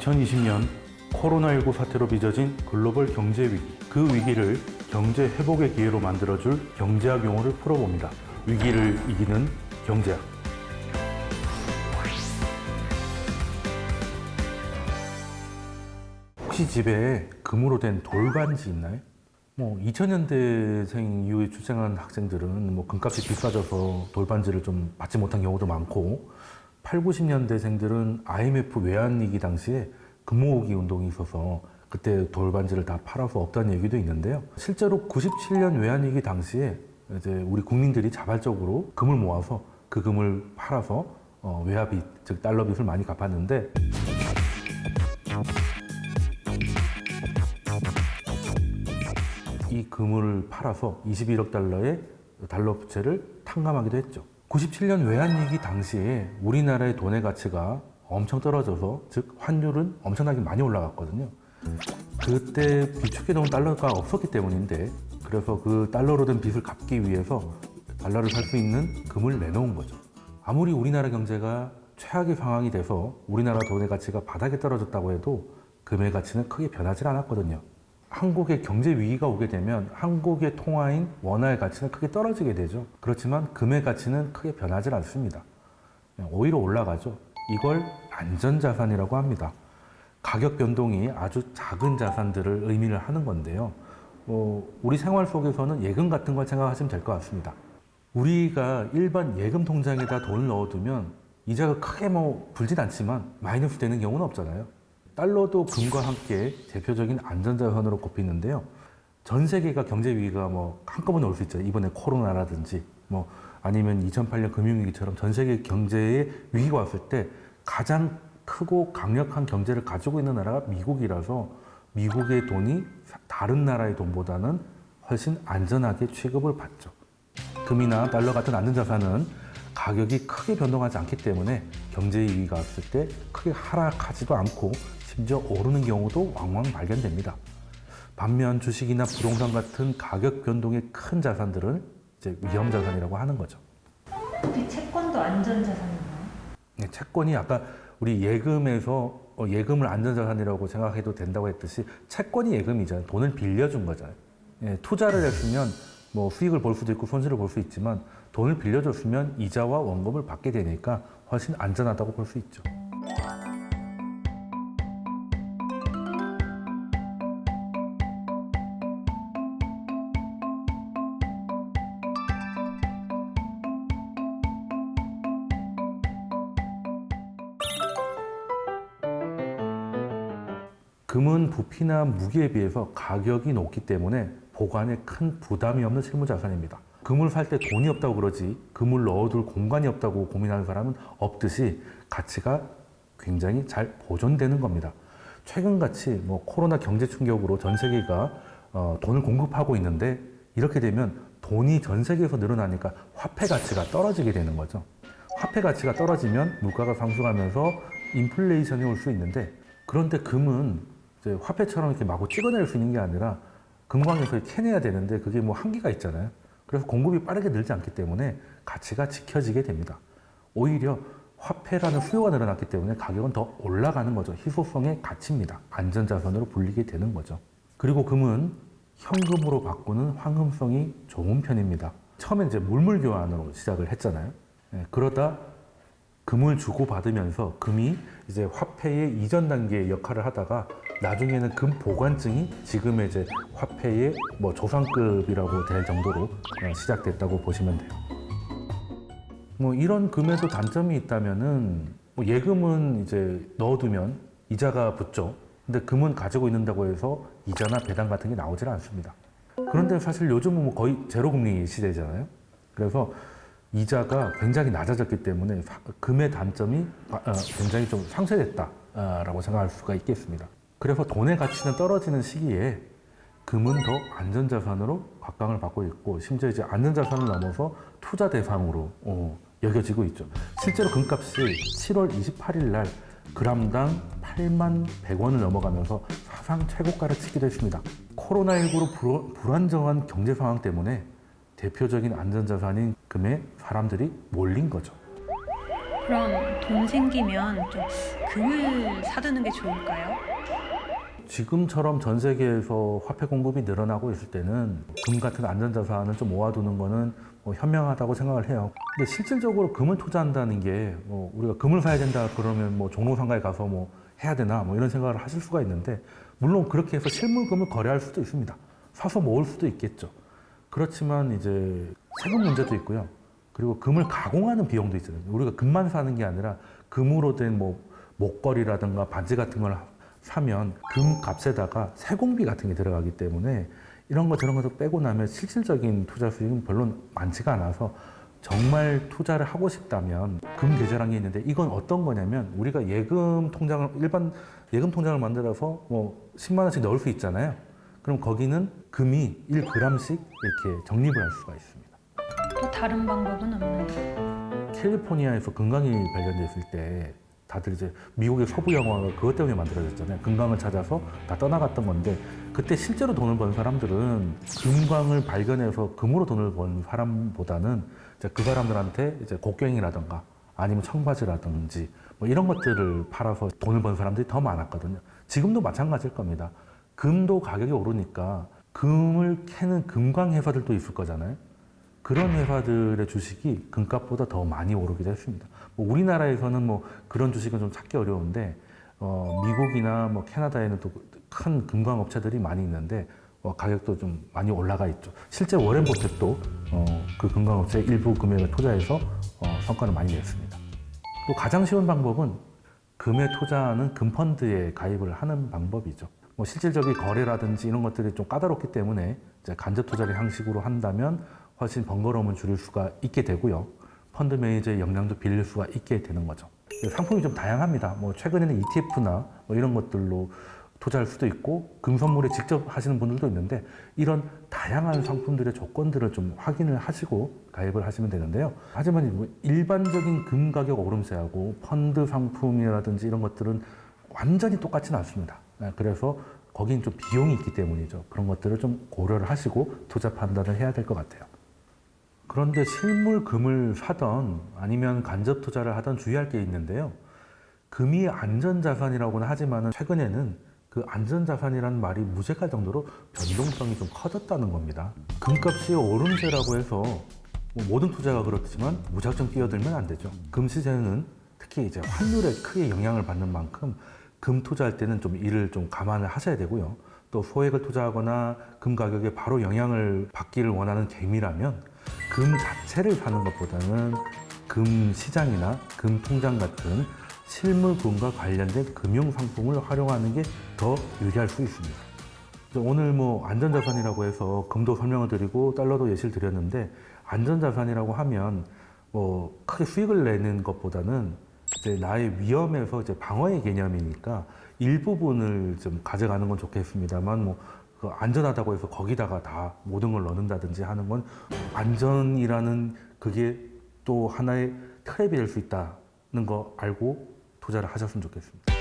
2020년 코로나19 사태로 빚어진 글로벌 경제 위기. 그 위기를 경제 회복의 기회로 만들어줄 경제학 용어를 풀어봅니다. 위기를 이기는 경제학. 혹시 집에 금으로 된 돌반지 있나요? 뭐 2000년대생 이후에 출생한 학생들은 뭐 금값이 비싸져서 돌반지를 좀 받지 못한 경우도 많고 8, 90년대생들은 IMF 외환위기 당시에 금모으기 운동이 있어서 그때 돌반지를 다 팔아서 없다는 얘기도 있는데요. 실제로 97년 외환위기 당시에 이제 우리 국민들이 자발적으로 금을 모아서 그 금을 팔아서 어, 외화빚, 즉 달러빚을 많이 갚았는데 이 금을 팔아서 21억 달러의 달러 부채를 탕감하기도 했죠. 97년 외환위기 당시에 우리나라의 돈의 가치가 엄청 떨어져서 즉 환율은 엄청나게 많이 올라갔거든요. 그때 비축해 놓은 달러가 없었기 때문인데 그래서 그 달러로 된 빚을 갚기 위해서 달러를 살 수 있는 금을 내놓은 거죠. 아무리 우리나라 경제가 최악의 상황이 돼서 우리나라 돈의 가치가 바닥에 떨어졌다고 해도 금의 가치는 크게 변하지 않았거든요. 한국의 경제 위기가 오게 되면 한국의 통화인 원화의 가치는 크게 떨어지게 되죠. 그렇지만 금의 가치는 크게 변하지 않습니다. 오히려 올라가죠. 이걸 안전자산이라고 합니다. 가격 변동이 아주 작은 자산들을 의미를 하는 건데요. 어, 우리 생활 속에서는 예금 같은 걸 생각하시면 될 것 같습니다. 우리가 일반 예금 통장에다 돈을 넣어두면 이자가 크게 뭐 불진 않지만 마이너스 되는 경우는 없잖아요. 달러도 금과 함께 대표적인 안전자산으로 꼽히는데요. 전 세계가 경제 위기가 뭐 한꺼번에 올 수 있죠. 이번에 코로나라든지 뭐 아니면 2008년 금융위기처럼 전 세계 경제에 위기가 왔을 때 가장 크고 강력한 경제를 가지고 있는 나라가 미국이라서 미국의 돈이 다른 나라의 돈보다는 훨씬 안전하게 취급을 받죠. 금이나 달러 같은 안전자산은 가격이 크게 변동하지 않기 때문에 경제 위기가 왔을 때 크게 하락하지도 않고 심지어 오르는 경우도 왕왕 발견됩니다. 반면 주식이나 부동산 같은 가격 변동이 큰 자산들은 이제 위험 자산이라고 하는 거죠. 혹시 채권도 안전 자산인가요? 네, 채권이 아까 우리 예금에서 어, 예금을 안전 자산이라고 생각해도 된다고 했듯이 채권이 예금이잖아요. 돈을 빌려준 거잖아요. 예, 투자를 했으면 뭐 수익을 볼 수도 있고 손실을 볼 수 있지만 돈을 빌려줬으면 이자와 원금을 받게 되니까 훨씬 안전하다고 볼 수 있죠. 금은 부피나 무게에 비해서 가격이 높기 때문에 보관에 큰 부담이 없는 실무 자산입니다. 금을 살 때 돈이 없다고 그러지 금을 넣어둘 공간이 없다고 고민하는 사람은 없듯이 가치가 굉장히 잘 보존되는 겁니다. 최근같이 뭐 코로나 경제 충격으로 전 세계가 어, 돈을 공급하고 있는데 이렇게 되면 돈이 전 세계에서 늘어나니까 화폐 가치가 떨어지게 되는 거죠. 화폐 가치가 떨어지면 물가가 상승하면서 인플레이션이 올 수 있는데 그런데 금은 화폐처럼 이렇게 마구 찍어낼 수 있는 게 아니라 금광에서 캐내야 되는데 그게 뭐 한계가 있잖아요. 그래서 공급이 빠르게 늘지 않기 때문에 가치가 지켜지게 됩니다. 오히려 화폐라는 수요가 늘어났기 때문에 가격은 더 올라가는 거죠. 희소성의 가치입니다. 안전자산으로 불리게 되는 거죠. 그리고 금은 현금으로 바꾸는 황금성이 좋은 편입니다. 처음에 이제 물물 교환으로 시작을 했잖아요. 예, 그러다 금을 주고 받으면서 금이 이제 화폐의 이전 단계의 역할을 하다가 나중에는 금 보관증이 지금의 이제 화폐의 뭐 조상급이라고 될 정도로 어, 시작됐다고 보시면 돼요. 뭐 이런 금에도 단점이 있다면은 뭐 예금은 이제 넣어두면 이자가 붙죠. 근데 금은 가지고 있는다고 해서 이자나 배당 같은 게 나오질 않습니다. 그런데 사실 요즘은 뭐 거의 제로 금리 시대잖아요. 그래서 이자가 굉장히 낮아졌기 때문에 사- 금의 단점이 아, 어, 굉장히 좀 상쇄됐다라고 생각할 수가 있겠습니다. 그래서 돈의 가치는 떨어지는 시기에 금은 더 안전자산으로 각광을 받고 있고 심지어 이제 안전자산을 넘어서 투자 대상으로 어, 여겨지고 있죠. 실제로 금값이 7월 28일 날 그람당 8만 100원을 넘어가면서 사상 최고가를 치기도 했습니다. 코로나19로 불, 불안정한 경제 상황 때문에 대표적인 안전자산인 금에 사람들이 몰린 거죠. 그럼 돈 생기면 좀 금을 사두는 게 좋을까요? 지금처럼 전 세계에서 화폐 공급이 늘어나고 있을 때는 금 같은 안전자산을 좀 모아두는 거는 뭐 현명하다고 생각을 해요. 근데 실질적으로 금을 투자한다는 게 뭐 우리가 금을 사야 된다 그러면 뭐 종로상가에 가서 뭐 해야 되나 뭐 이런 생각을 하실 수가 있는데 물론 그렇게 해서 실물금을 거래할 수도 있습니다. 사서 모을 수도 있겠죠. 그렇지만 이제 세금 문제도 있고요. 그리고 금을 가공하는 비용도 있잖아요. 우리가 금만 사는 게 아니라 금으로 된 뭐 목걸이라든가 반지 같은 걸 사면 금 값에다가 세공비 같은 게 들어가기 때문에 이런 거 저런 것도 빼고 나면 실질적인 투자 수익은 별로 많지가 않아서 정말 투자를 하고 싶다면 금 계좌란 게 있는데 이건 어떤 거냐면 우리가 예금 통장을 일반 예금 통장을 만들어서 뭐 10만 원씩 넣을 수 있잖아요. 그럼 거기는 금이 1g씩 이렇게 적립을 할 수가 있습니다. 또 다른 방법은 없나요? 캘리포니아에서 금강이 발견됐을 때 다들 이제 미국의 서부 영화가 그것 때문에 만들어졌잖아요. 금강을 찾아서 다 떠나갔던 건데 그때 실제로 돈을 번 사람들은 금광을 발견해서 금으로 돈을 번 사람보다는 이제 그 사람들한테 이제 곡괭이라든가 아니면 청바지라든지 뭐 이런 것들을 팔아서 돈을 번 사람들이 더 많았거든요. 지금도 마찬가지일 겁니다. 금도 가격이 오르니까 금을 캐는 금광 회사들도 있을 거잖아요. 그런 회사들의 주식이 금값보다 더 많이 오르기도 했습니다. 뭐 우리나라에서는 뭐 그런 주식은 좀 찾기 어려운데 어, 미국이나 뭐 캐나다에는 또 큰 금광 업체들이 많이 있는데 어, 가격도 좀 많이 올라가 있죠. 실제 워렌 버핏도 어, 그 금광 업체 일부 금액을 투자해서 어, 성과를 많이 냈습니다. 또 가장 쉬운 방법은 금에 투자하는 금펀드에 가입을 하는 방법이죠. 뭐 실질적인 거래라든지 이런 것들이 좀 까다롭기 때문에 간접 투자를 형식으로 한다면 훨씬 번거로움을 줄일 수가 있게 되고요. 펀드 매니저의 역량도 빌릴 수가 있게 되는 거죠. 상품이 좀 다양합니다. 뭐 최근에는 ETF나 뭐 이런 것들로 투자할 수도 있고 금 선물에 직접 하시는 분들도 있는데 이런 다양한 상품들의 조건들을 좀 확인을 하시고 가입을 하시면 되는데요. 하지만 뭐 일반적인 금 가격 오름세하고 펀드 상품이라든지 이런 것들은 완전히 똑같지는 않습니다. 네, 그래서 거긴 좀 비용이 있기 때문이죠. 그런 것들을 좀 고려를 하시고 투자 판단을 해야 될 것 같아요. 그런데 실물 금을 사던 아니면 간접 투자를 하던 주의할 게 있는데요. 금이 안전자산이라고는 하지만 최근에는 그 안전자산이라는 말이 무색할 정도로 변동성이 좀 커졌다는 겁니다. 금값이 오름세라고 해서 뭐 모든 투자가 그렇지만 무작정 뛰어들면 안 되죠. 금 시세는 특히 이제 환율에 크게 영향을 받는 만큼 금 투자할 때는 좀 이를 좀 감안을 하셔야 되고요. 또 소액을 투자하거나 금 가격에 바로 영향을 받기를 원하는 개미라면 금 자체를 사는 것보다는 금 시장이나 금 통장 같은 실물금과 관련된 금융 상품을 활용하는 게 더 유리할 수 있습니다. 오늘 뭐 안전자산이라고 해서 금도 설명을 드리고 달러도 예시를 드렸는데 안전자산이라고 하면 뭐 크게 수익을 내는 것보다는 이제 나의 위험에서 이제 방어의 개념이니까 일부분을 좀 가져가는 건 좋겠습니다만 뭐 그 안전하다고 해서 거기다가 다 모든 걸 넣는다든지 하는 건 안전이라는 그게 또 하나의 트랩이 될 수 있다는 거 알고 투자를 하셨으면 좋겠습니다.